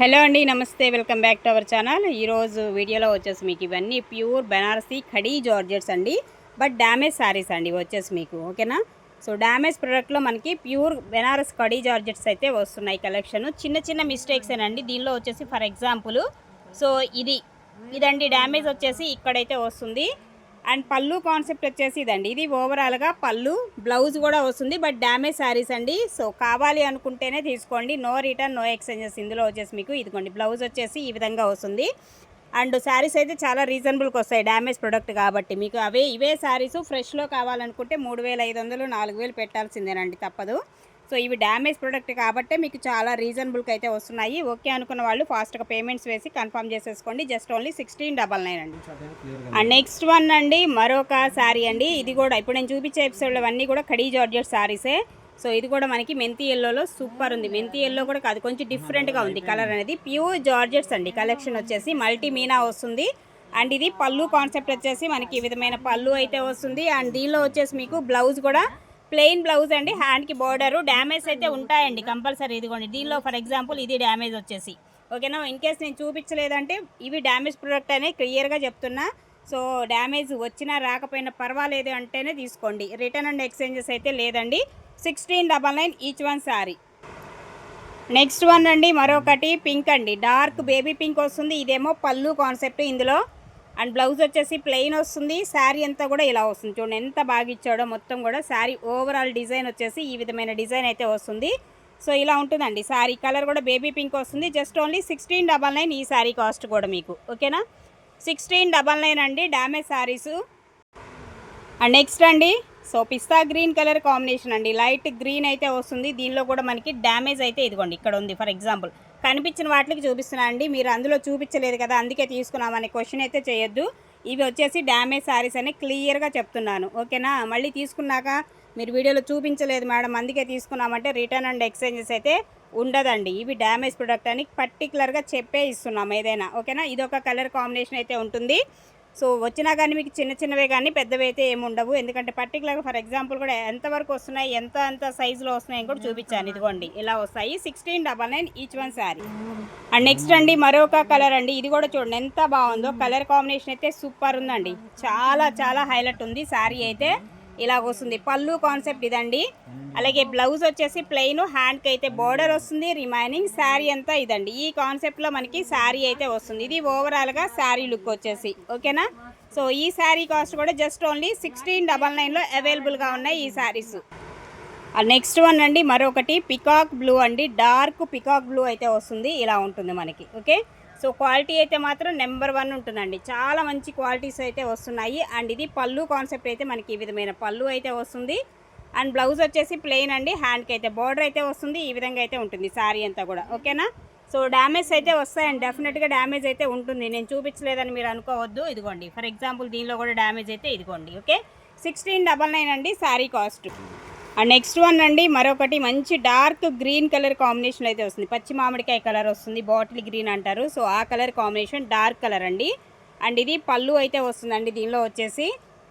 Hello అండి నమస్తే welcome back to our channel. ఈరోజు వీడియోలో వచ్చేసి మీకు ఇవన్నీ ప్యూర్ బెనారసీ ఖడీ జార్జెట్స్ అండి బట్ డ్యామేజ్ శారీస్ అండి వచ్చేసి మీకు ఓకేనా? సో డ్యామేజ్ ప్రోడక్ట్లో మనకి ప్యూర్ బెనారస్ కడీ జార్జెట్స్ అయితే వస్తున్నాయి కలెక్షన్. చిన్న చిన్న మిస్టేక్స్ అండి దీనిలో వచ్చేసి ఫర్ ఎగ్జాంపుల్. సో ఇది ఇదండి డ్యామేజ్ వచ్చేసి ఇక్కడైతే వస్తుంది. అండ్ పళ్ళు కాన్సెప్ట్ వచ్చేసి ఇదండి. ఇది ఓవరాల్గా పళ్ళు బ్లౌజ్ కూడా వస్తుంది బట్ డ్యామేజ్ శారీస్ అండి. సో కావాలి అనుకుంటేనే తీసుకోండి. No return no exchanges. ఇందులో వచ్చేసి మీకు ఇదిగోండి బ్లౌజ్ వచ్చేసి ఈ విధంగా వస్తుంది. అండ్ శారీస్ అయితే చాలా రీజనబుల్కి వస్తాయి డ్యామేజ్ ప్రొడక్ట్ కాబట్టి. మీకు అవే ఇవే శారీస్ ఫ్రెష్లో కావాలనుకుంటే మూడు వేల ఐదు వందలు నాలుగు వేలు పెట్టాల్సిందేనండి తప్పదు. సో ఇవి డ్యామేజ్ ప్రోడక్ట్ కాబట్టే మీకు చాలా రీజనబుల్కి అయితే వస్తున్నాయి. ఓకే అనుకున్న వాళ్ళు ఫాస్ట్గా పేమెంట్స్ వేసి కన్ఫర్మ్ చేసేసుకోండి. Just only sixteen double nine అండి. అండ్ నెక్స్ట్ వన్ అండి మరొక శారీ అండి. ఇది కూడా ఇప్పుడు నేను చూపించే ఎపిసోడ్లో అన్నీ కూడా కడీ జార్జెట్ శారీసే సో ఇది కూడా మనకి మెంతి ఎల్లోలో సూపర్ ఉంది. మెంతి ఎల్లో కూడా కాదు కొంచెం డిఫరెంట్గా ఉంది కలర్ అనేది. ప్యూర్ జార్జెట్స్ అండి. కలెక్షన్ వచ్చేసి మల్టీ మీనా వస్తుంది. అండ్ ఇది పళ్ళు కాన్సెప్ట్ వచ్చేసి మనకి ఈ విధమైన పళ్ళు అయితే వస్తుంది. అండ్ దీనిలో వచ్చేసి మీకు బ్లౌజ్ కూడా ప్లెయిన్ బ్లౌజ్ అండి హ్యాండ్కి బార్డరు. డ్యామేజ్ అయితే ఉంటాయండి కంపల్సరీ ఇదిగోండి. దీనిలో ఫర్ ఎగ్జాంపుల్ ఇది డ్యామేజ్ వచ్చేసి. ఓకేనా? ఇన్ కేస్ నేను చూపించలేదంటే ఇవి డ్యామేజ్ ప్రోడక్ట్ అనే క్లియర్గా చెప్తున్నా. సో డ్యామేజ్ వచ్చినా రాకపోయినా పర్వాలేదు అంటేనే తీసుకోండి. రిటర్న్ అండ్ ఎక్స్చేంజెస్ అయితే లేదండి. Sixteen double nine each one sari. Next one అండి మరొకటి పింక్ అండి. డార్క్ బేబీ పింక్ వస్తుంది. ఇదేమో పళ్ళు కాన్సెప్ట్ ఇందులో. అండ్ బ్లౌజ్ వచ్చేసి ప్లెయిన్ వస్తుంది. శారీ అంతా కూడా ఇలా వస్తుంది. చూడండి ఎంత బాగా ఇచ్చాడో మొత్తం కూడా శారీ ఓవరాల్ డిజైన్ వచ్చేసి ఈ విధమైన డిజైన్ అయితే వస్తుంది. సో ఇలా ఉంటుందండి. శారీ కలర్ కూడా బేబీ పింక్ వస్తుంది. Just only sixteen double nine ఈ శారీ కాస్ట్ కూడా మీకు. ఓకేనా? సిక్స్టీన్ డబల్ నైన్ అండి. డ్యామేజ్ శారీసు అండ్ నెక్స్ట్ అండి. So pista green colour combination అండి. లైట్ గ్రీన్ అయితే వస్తుంది. దీనిలో కూడా మనకి డ్యామేజ్ అయితే ఇదిగోండి. ఇక్కడ ఉంది. ఫర్ ఎగ్జాంపుల్ కనిపించిన వాటికి చూపిస్తున్నాను అండి. మీరు అందులో చూపించలేదు కదా అందుకే తీసుకున్నామని క్వశ్చన్ అయితే చేయొద్దు. ఇవి వచ్చేసి డ్యామేజ్ శారీస్ అని క్లియర్గా చెప్తున్నాను. ఓకేనా? మళ్ళీ తీసుకున్నాక మీరు వీడియోలో చూపించలేదు మేడం అందుకే తీసుకున్నామంటే రిటర్న్ అండ్ ఎక్స్చేంజెస్ అయితే ఉండదండి. ఇవి డ్యామేజ్ ప్రొడక్ట్ అని పర్టికులర్గా చెప్పే ఇస్తున్నాం ఏదైనా. ఓకేనా? ఇది ఒక కలర్ కాంబినేషన్ అయితే ఉంటుంది. సో వచ్చినా కానీ మీకు చిన్న చిన్నవే కానీ పెద్దవి అయితే ఏమి ఉండవు. ఎందుకంటే పర్టికులర్గా ఫర్ ఎగ్జాంపుల్ కూడా ఎంతవరకు వస్తున్నాయి ఎంత ఎంత సైజులో వస్తున్నాయని కూడా చూపించాను. ఇదిగోండి ఇలా వస్తాయి. Sixteen double nine each one sari and next అండి మరొక కలర్ అండి. ఇది కూడా చూడండి ఎంత బాగుందో. కలర్ కాంబినేషన్ అయితే సూపర్ ఉందండి. చాలా చాలా హైలైట్ ఉంది. శారీ అయితే ఇలాగ వస్తుంది. పళ్ళు కాన్సెప్ట్ ఇదండి. అలాగే బ్లౌజ్ వచ్చేసి ప్లెయిన్ హ్యాండ్కి అయితే బోర్డర్ వస్తుంది. రిమైనింగ్ శారీ అంతా ఇదండి. ఈ కాన్సెప్ట్లో మనకి శారీ అయితే వస్తుంది. ఇది ఓవరాల్గా శారీ లుక్ వచ్చేసి. ఓకేనా? సో ఈ శారీ కాస్ట్ కూడా జస్ట్ ఓన్లీ సిక్స్టీన్ డబల్ నైన్లో అవైలబుల్గా ఉన్నాయి ఈ శారీస్ నెక్స్ట్ వన్ అండి మరొకటి పికాక్ బ్లూ అండి. డార్క్ పికాక్ బ్లూ అయితే వస్తుంది. ఇలా ఉంటుంది మనకి. ఓకే? సో క్వాలిటీ అయితే మాత్రం నెంబర్ వన్ ఉంటుందండి. చాలా మంచి క్వాలిటీస్ అయితే వస్తున్నాయి. అండ్ ఇది పళ్ళు కాన్సెప్ట్ అయితే మనకి ఈ విధమైన పళ్ళు అయితే వస్తుంది. అండ్ బ్లౌజ్ వచ్చేసి ప్లెయిన్ అండి. హ్యాండ్కి అయితే బార్డర్ అయితే వస్తుంది. ఈ విధంగా అయితే ఉంటుంది శారీ అంతా కూడా. ఓకేనా? సో డ్యామేజ్ అయితే వస్తాయండి డెఫినెట్గా డ్యామేజ్ అయితే ఉంటుంది. నేను చూపించలేదని మీరు అనుకోవద్దు. ఇదిగోండి. ఫర్ ఎగ్జాంపుల్ దీనిలో కూడా డ్యామేజ్ అయితే ఇదిగోండి. ఓకే? సిక్స్టీన్ డబల్ నైన్ అండి sari cost. And next one అండి మరొకటి మంచి డార్క్ గ్రీన్ కలర్ కాంబినేషన్ అయితే వస్తుంది. పచ్చి మామిడికాయ కలర్ వస్తుంది. బాటిల్ గ్రీన్ అంటారు. సో ఆ కలర్ కాంబినేషన్ డార్క్ కలర్ అండి. అండ్ ఇది పళ్ళు అయితే వస్తుందండి. దీనిలో వచ్చేసి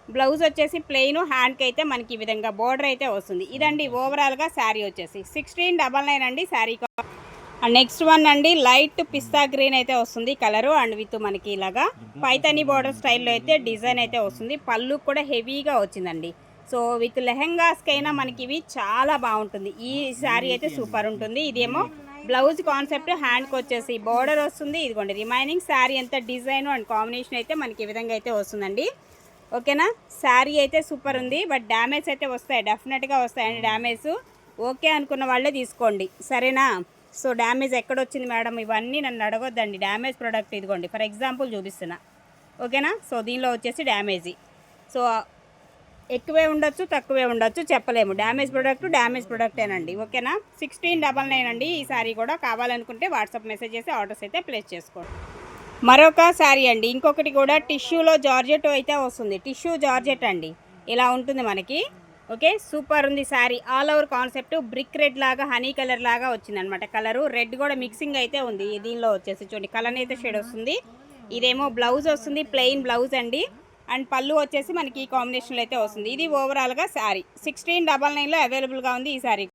బ్లౌజ్ వచ్చేసి ప్లెయిన్ హ్యాండ్కి అయితే మనకి ఈ విధంగా బోర్డర్ అయితే వస్తుంది. ఇదండి ఓవరాల్గా శారీ వచ్చేసి. సిక్స్టీన్ డబల్ నైన్ అండి శారీ అండ్ నెక్స్ట్ వన్ అండి లైట్ పిస్తా గ్రీన్ అయితే వస్తుంది కలరు అండ్ విత్ మనకి ఇలాగా. పైతని బార్డర్ స్టైల్లో అయితే డిజైన్ అయితే వస్తుంది. పళ్ళు కూడా హెవీగా వచ్చిందండి. సో విత్ లెహెంగాస్కైనా మనకి ఇవి చాలా బాగుంటుంది. ఈ శారీ అయితే సూపర్ ఉంటుంది. ఇదేమో బ్లౌజ్ కాన్సెప్ట్ హ్యాండ్కి వచ్చేసి బోర్డర్ వస్తుంది. ఇదిగోండి రిమైనింగ్ శారీ ఎంత డిజైన్ అండ్ కాంబినేషన్ అయితే మనకి ఈ విధంగా అయితే వస్తుందండి. ఓకేనా? శారీ అయితే సూపర్ ఉంది. బట్ డ్యామేజ్ అయితే వస్తాయి. డెఫినెట్గా వస్తాయండి డ్యామేజ్. ఓకే అనుకున్న వాళ్ళే తీసుకోండి. సరేనా? సో డ్యామేజ్ ఎక్కడొచ్చింది మేడం? ఇవన్నీ నన్ను అడగొద్దండి. డ్యామేజ్ ప్రోడక్ట్ ఇదిగోండి. ఫర్ ఎగ్జాంపుల్ చూపిస్తున్నా. ఓకేనా? సో దీనిలో వచ్చేసి డ్యామేజీ. సో ఎక్కువే ఉండొచ్చు తక్కువే ఉండొచ్చు చెప్పలేము. డ్యామేజ్ ప్రోడక్ట్ డ్యామేజ్ ప్రోడక్టేనండి. ఓకేనా? సిక్స్టీన్ డబల్ నైన్ అండి. ఈ శారీ కూడా కావాలనుకుంటే వాట్సాప్ మెసేజ్ చేసి ఆర్డర్స్ అయితే ప్లేస్ చేసుకోండి. మరొక శారీ అండి. ఇంకొకటి కూడా టిష్యూలో జార్జెట్ అయితే వస్తుంది. టిష్యూ జార్జెట్ అండి. ఇలా ఉంటుంది మనకి. ఓకే? సూపర్ ఉంది sari all over concept brick red లాగా హనీ కలర్ లాగా వచ్చిందనమాట. కలరు రెడ్ కూడా మిక్సింగ్ అయితే ఉంది. దీనిలో వచ్చేసి చూడండి. కలర్ అయితే షేడ్ వస్తుంది. ఇదేమో బ్లౌజ్ వస్తుంది. ప్లెయిన్ బ్లౌజ్ అండి. అండ్ పళ్ళు వచ్చేసి మనకి ఈ కాంబినేషన్లో అయితే వస్తుంది. ఇది ఓవరాల్గా శారీ. సిక్స్టీన్ డబల్ నైన్లో అవైలబుల్గా ఉంది ఈ శారీ.